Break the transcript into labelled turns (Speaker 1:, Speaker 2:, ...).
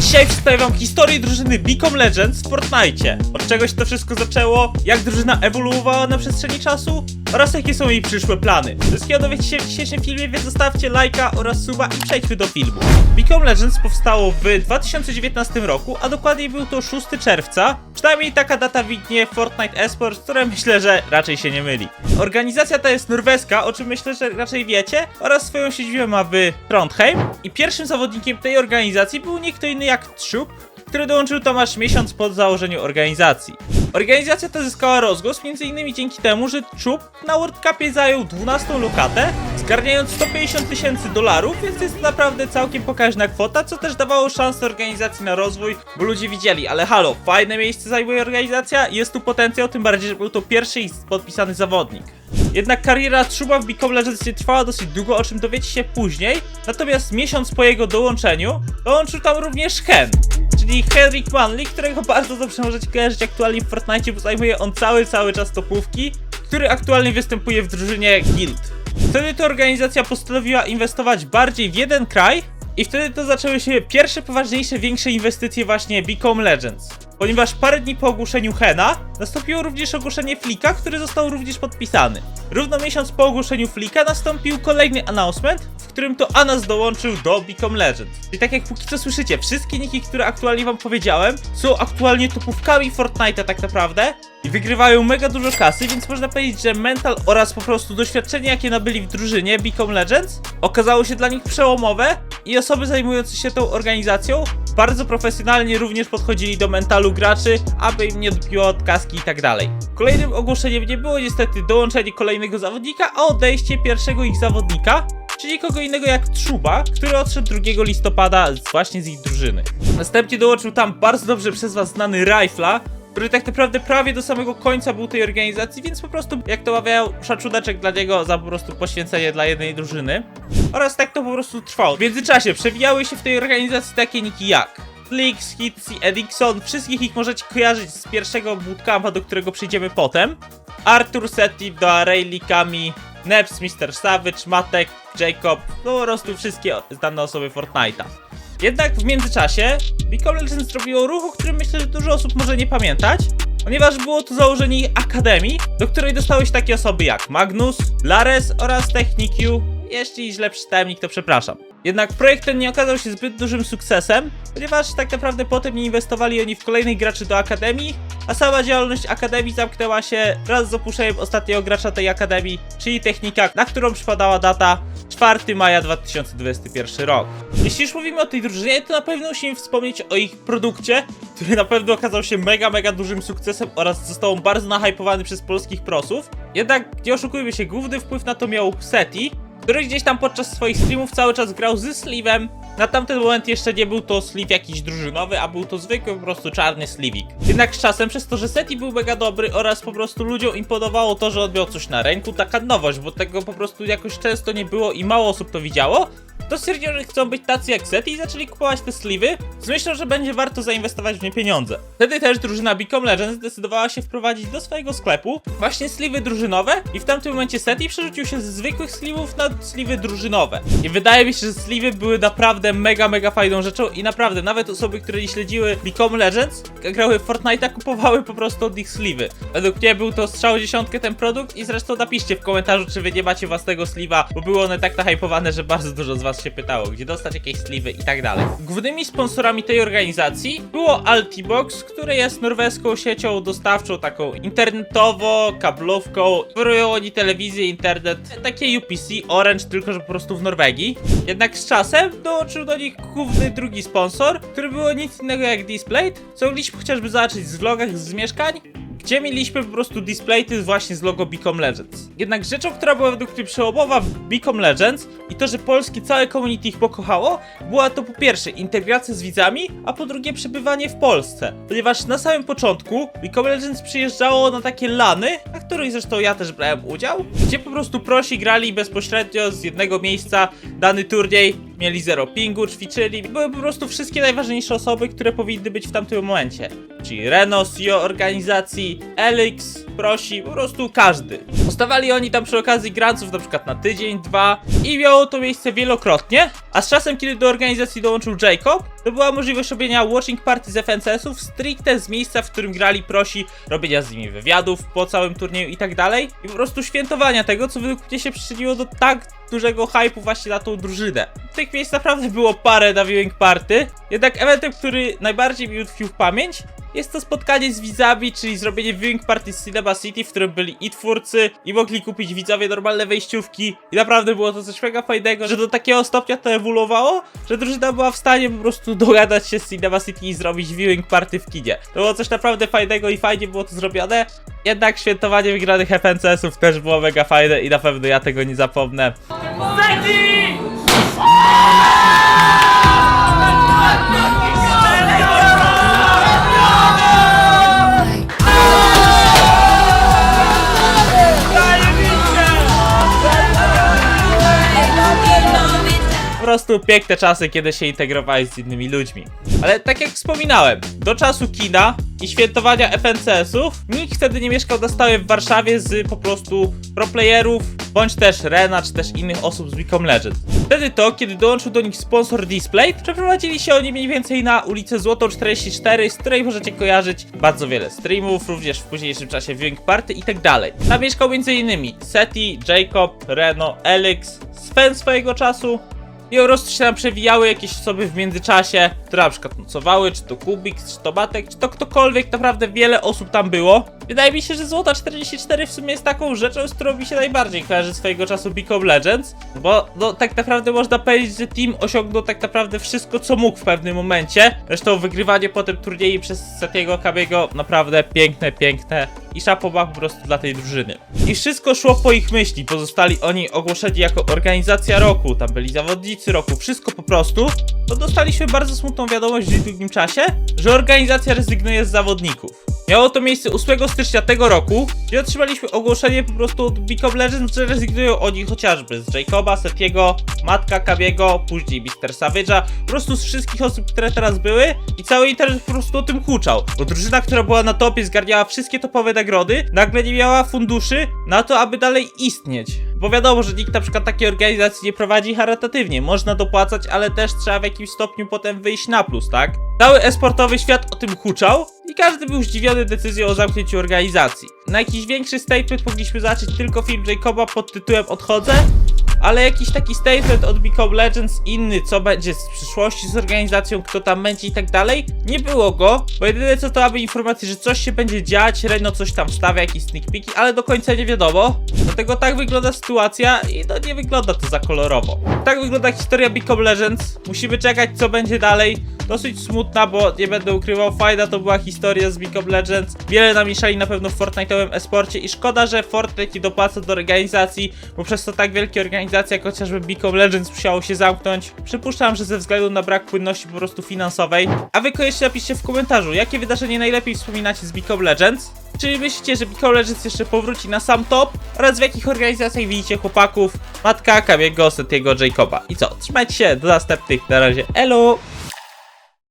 Speaker 1: Dzisiaj przedstawię wam historię drużyny Become Legends w Fortnite. Od czego się to wszystko zaczęło, jak drużyna ewoluowała na przestrzeni czasu oraz jakie są jej przyszłe plany. Wszystkiego dowiecie się w dzisiejszym filmie, więc zostawcie lajka oraz suba i przejdźmy do filmu. Become Legends powstało w 2019 roku, a dokładniej był to 6 czerwca. Przynajmniej taka data widnie Fortnite Esports, które myślę, że raczej się nie myli. Organizacja ta jest norweska, o czym myślę, że raczej wiecie, oraz swoją siedzibę ma w Trondheim. I pierwszym zawodnikiem tej organizacji był nie kto inny jak Troop, który dołączył tam aż miesiąc po założeniu organizacji. Organizacja ta zyskała rozgłos m.in. dzięki temu, że Troop na World Cupie zajął 12 lokatę, zgarniając 150 tysięcy dolarów, więc jest to naprawdę całkiem pokaźna kwota, co też dawało szansę organizacji na rozwój, bo ludzie widzieli, ale halo, fajne miejsce zajmuje organizacja jest tu potencjał, tym bardziej, że był to pierwszy podpisany zawodnik. Jednak kariera Truba w Become Legends nie trwała dosyć długo, o czym dowiecie się później. Natomiast miesiąc po jego dołączeniu, dołączył tam również Hen, czyli Henrik Manley, którego bardzo dobrze możecie kojarzyć aktualnie w Fortnite, bo zajmuje on cały, cały czas topówki, który aktualnie występuje w drużynie Guild. Wtedy to organizacja postanowiła inwestować bardziej w jeden kraj i wtedy to zaczęły się pierwsze poważniejsze, większe inwestycje właśnie Become Legends. Ponieważ parę dni po ogłoszeniu Hena nastąpiło również ogłoszenie Flika, który został również podpisany. Równo miesiąc po ogłoszeniu Flika nastąpił kolejny announcement, którym to Anas dołączył do Become Legends. Czyli tak jak póki co słyszycie, wszystkie niki, które aktualnie wam powiedziałem, są aktualnie topówkami Fortnite'a tak naprawdę i wygrywają mega dużo kasy, więc można powiedzieć, że mental oraz po prostu doświadczenie, jakie nabyli w drużynie Become Legends, okazało się dla nich przełomowe i osoby zajmujące się tą organizacją bardzo profesjonalnie również podchodzili do mentalu graczy, aby im nie odbiło od kaski i tak dalej. Kolejnym ogłoszeniem nie było niestety dołączenie kolejnego zawodnika, a odejście pierwszego ich zawodnika, czyli kogo innego jak Truba, który odszedł 2 listopada właśnie z ich drużyny. Następnie dołączył tam bardzo dobrze przez was znany Rifla, który tak naprawdę prawie do samego końca był tej organizacji, więc po prostu, jak to mawiają, szacuneczek dla niego za po prostu poświęcenie dla jednej drużyny. Oraz tak to po prostu trwało. W międzyczasie przewijały się w tej organizacji takie niki jak Flix, Hitsy, Edixon, wszystkich ich możecie kojarzyć z pierwszego bootcampa, do którego przyjdziemy potem. Arthur, Seti, Doa, Rayleigh, Kami, Neps, Mr. Savage, Matek, Jacob, no po prostu wszystkie znane osoby Fortnite'a. Jednak w międzyczasie Become Legends zrobiło ruch, o którym myślę, że dużo osób może nie pamiętać, ponieważ było to założenie akademii, do której dostały się takie osoby jak Magnus, Lares oraz Techniq. Jeśli źle przeczytałem to przepraszam. Jednak projekt ten nie okazał się zbyt dużym sukcesem, ponieważ tak naprawdę potem nie inwestowali oni w kolejnych graczy do akademii, a sama działalność akademii zamknęła się wraz z opuszczeniem ostatniego gracza tej akademii, czyli technika, na którą przypadała data 4 maja 2021 rok. Jeśli już mówimy o tej drużynie, to na pewno musimy wspomnieć o ich produkcie, który na pewno okazał się mega, mega dużym sukcesem oraz został bardzo nahypowany przez polskich prosów. Jednak nie oszukujmy się, główny wpływ na to miał Seti, który gdzieś tam podczas swoich streamów cały czas grał ze Slive'em. Na tamten moment jeszcze nie był to Slive jakiś drużynowy, a był to zwykły po prostu czarny Slivik. Jednak z czasem, przez to, że Seti był mega dobry oraz po prostu ludziom imponowało to, że on miał coś na ręku, taka nowość, bo tego po prostu jakoś często nie było i mało osób to widziało, to stwierdzili, że chcą być tacy jak Seti i zaczęli kupować te sliwy z myślą, że będzie warto zainwestować w nie pieniądze. Wtedy też drużyna Become Legends zdecydowała się wprowadzić do swojego sklepu właśnie sliwy drużynowe i w tamtym momencie Seti przerzucił się ze zwykłych slivów na sliwy drużynowe. I wydaje mi się, że sliwy były naprawdę mega, mega fajną rzeczą i naprawdę nawet osoby, które nie śledziły Become Legends, grały w Fortnite'a, kupowały po prostu od nich sliwy. Według mnie był to strzał dziesiątkę ten produkt i zresztą napiszcie w komentarzu, czy wy nie macie własnego sliwa, bo były one tak nahypowane, że bardzo dużo z was się pytało, gdzie dostać jakieś sliwy i tak dalej. Głównymi sponsorami tej organizacji było Altibox, które jest norweską siecią dostawczą, taką internetowo, kablówką. Oferują oni telewizję, internet, takie UPC, Orange, tylko że po prostu w Norwegii. Jednak z czasem dołączył do nich główny drugi sponsor, który było nic innego jak Displayed, co mogliśmy chociażby zobaczyć z vlogach z mieszkań, gdzie mieliśmy po prostu displaysy właśnie z logo Become Legends. Jednak rzeczą, która była według mnie przełomowa w Become Legends i to, że polskie całe community ich pokochało, była to po pierwsze integracja z widzami, a po drugie przebywanie w Polsce. Ponieważ na samym początku Become Legends przyjeżdżało na takie lany, na których zresztą ja też brałem udział, gdzie po prostu prosi grali bezpośrednio z jednego miejsca dany turniej, mieli zero pingu, ćwiczyli. Były po prostu wszystkie najważniejsze osoby, które powinny być w tamtym momencie. Czyli Reno, CEO organizacji, Elix, Prosi, po prostu każdy. Postawali oni tam przy okazji granców na przykład na tydzień, dwa i miało to miejsce wielokrotnie, a z czasem, kiedy do organizacji dołączył Jacob, to była możliwość robienia watching party z FNCS-ów stricte z miejsca, w którym grali prosi, robienia z nimi wywiadów po całym turnieju i tak dalej i po prostu świętowania tego, co według mnie się przyczyniło do tak dużego hype'u właśnie na tą drużynę. Tych miejsc naprawdę było parę na viewing party, jednak eventem, który najbardziej mi utkwił w pamięć, jest to spotkanie z widzami, czyli zrobienie viewing party z Cinema City, w którym byli i twórcy, i mogli kupić widzowie normalne wejściówki. I naprawdę było to coś mega fajnego, że do takiego stopnia to ewoluowało, że drużyna była w stanie po prostu dogadać się z Cinema City i zrobić viewing party w kinie. To było coś naprawdę fajnego i fajnie było to zrobione. Jednak świętowanie wygranych FNCS-ów też było mega fajne i na pewno ja tego nie zapomnę. Po prostu piękne czasy, kiedy się integrowałeś z innymi ludźmi. Ale tak jak wspominałem, do czasu kina i świętowania FNCS-ów nikt wtedy nie mieszkał na stałe w Warszawie z po prostu proplayerów, bądź też Rena, czy też innych osób z of Legends. Wtedy to, kiedy dołączył do nich sponsor Display, przeprowadzili się oni mniej więcej na ulicę Złotą 44, z której możecie kojarzyć bardzo wiele streamów, również w późniejszym czasie viewing party i tak dalej. Tam mieszkał m.in. Seti, Jacob, Reno, Elix, Sven swojego czasu, i po prostu się nam przewijały jakieś osoby w międzyczasie, które na przykład nocowały, czy to Kubik, czy to Batek, czy to ktokolwiek, naprawdę wiele osób tam było. Wydaje mi się, że Złota 44 w sumie jest taką rzeczą, z którą mi się najbardziej kojarzy swojego czasu League of Legends, bo no tak naprawdę można powiedzieć, że team osiągnął tak naprawdę wszystko, co mógł w pewnym momencie. Zresztą wygrywanie potem turnieju przez Setiego Kabiego naprawdę piękne, piękne i szapoba po prostu dla tej drużyny. I wszystko szło po ich myśli, pozostali oni ogłoszeni jako organizacja roku, tam byli zawodnicy roku, wszystko po prostu, to dostaliśmy bardzo smutną wiadomość w niedługim czasie, że organizacja rezygnuje z zawodników. Miało to miejsce 8 stycznia tego roku, gdzie otrzymaliśmy ogłoszenie po prostu od League of Legends, że rezygnują oni chociażby z Jacoba, Setiego, Matka Kabiego, później Mr. Savage'a, po prostu z wszystkich osób, które teraz były i cały internet po prostu o tym huczał, bo drużyna, która była na topie, zgarniała wszystkie topowe nagrody, nagle nie miała funduszy na to, aby dalej istnieć. Bo wiadomo, że nikt na przykład takiej organizacji nie prowadzi charytatywnie, można dopłacać, ale też trzeba w jakimś stopniu potem wyjść na plus, tak? Cały esportowy świat o tym huczał i każdy był zdziwiony decyzją o zamknięciu organizacji. Na jakiś większy statement mogliśmy zobaczyć tylko film Jacoba pod tytułem Odchodzę, ale jakiś taki statement od of Legends inny, co będzie z przyszłości z organizacją, kto tam będzie i tak dalej, nie było go, bo jedyne co to aby informacje, że coś się będzie dziać, Reno coś tam wstawia, jakieś sneak peeki, ale do końca nie wiadomo. Dlatego tak wygląda sytuacja i no nie wygląda to za kolorowo. Tak wygląda historia of Legends, musimy czekać co będzie dalej. Dosyć smutna, bo nie będę ukrywał, fajna to była historia z League of Legends. Wiele namieszali na pewno w Fortnite'owym esporcie i szkoda, że Fortnite nie dopłaca do organizacji, bo przez to tak wielkie organizacje jak chociażby League of Legends musiało się zamknąć. Przypuszczam, że ze względu na brak płynności po prostu finansowej. A wy koniecznie napiszcie w komentarzu, jakie wydarzenie najlepiej wspominacie z League of Legends? Czy myślicie, że League Legends jeszcze powróci na sam top? Oraz w jakich organizacjach widzicie chłopaków? Matka, Kabiego, Setiego, Jacoba. I co? Trzymajcie się, do następnych, na razie, elo!